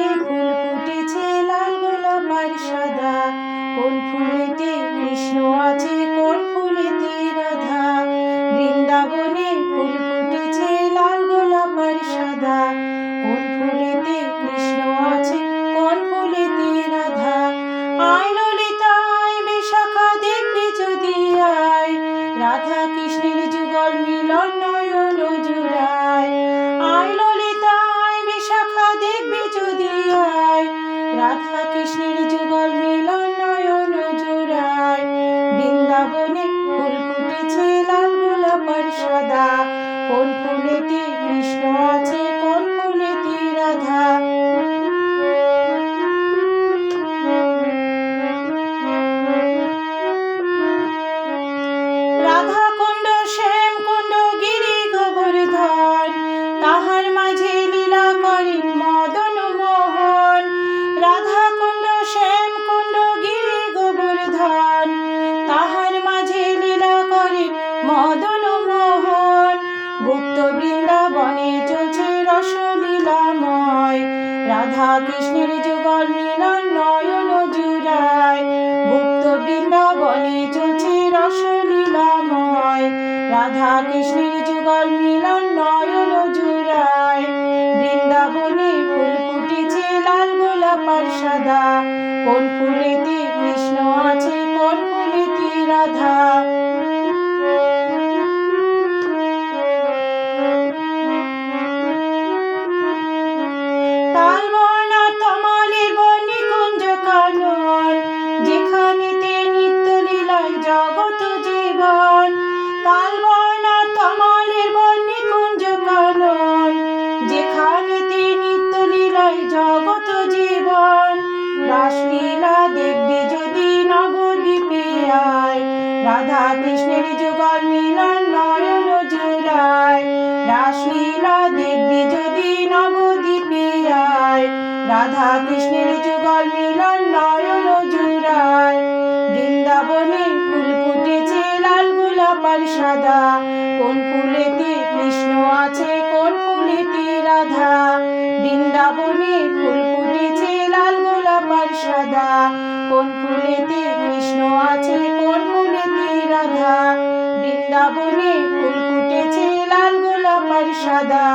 বৃন্দাবনে ফুল কৃষ্ণের যুগল মিলন নয়ন জোড়ায়। বৃন্দাবনে ফুল ফুটেছে লাল গোলাপ আর সাদা। কোন ফুলেতে কৃষ্ণ আছে, কোন বৃন্দাবনে চলছে রসলীলাময় রাধা কৃষ্ণের যুগল মিলন নয়ন জুড়ায়। গুপ্ত বৃন্দাবনে চলছে রসলীলাময় রাধা কৃষ্ণের যুগল মিলন নয়ন জুড়ায়। বৃন্দাবনে ফুল ফুটেছে লাল গোলাপ সাদা। কোন ফুলেতে কৃষ্ণ রাসলীলা দেখবি যদি নবদ্বীপে আয়। রাধা কৃষ্ণের যুগল মিলন নয়ন জুড়ায় রাসলীলা দেখবি যদি নবদ্বীপে আয়। রাধা কৃষ্ণের যুগল মিলন নয়ন জুড়ায় বৃন্দাবনে ফুল ফুটেছে লাল গোলাপ আর সাদা। কোন ফুলেতে কৃষ্ণ আছে সাদা, কোন ফুলেতে কৃষ্ণ আছে, কোন ফুলেতে রাধা? বৃন্দাবনে ফুল ফুটেছে, লাল গোলাপ আর সাদা।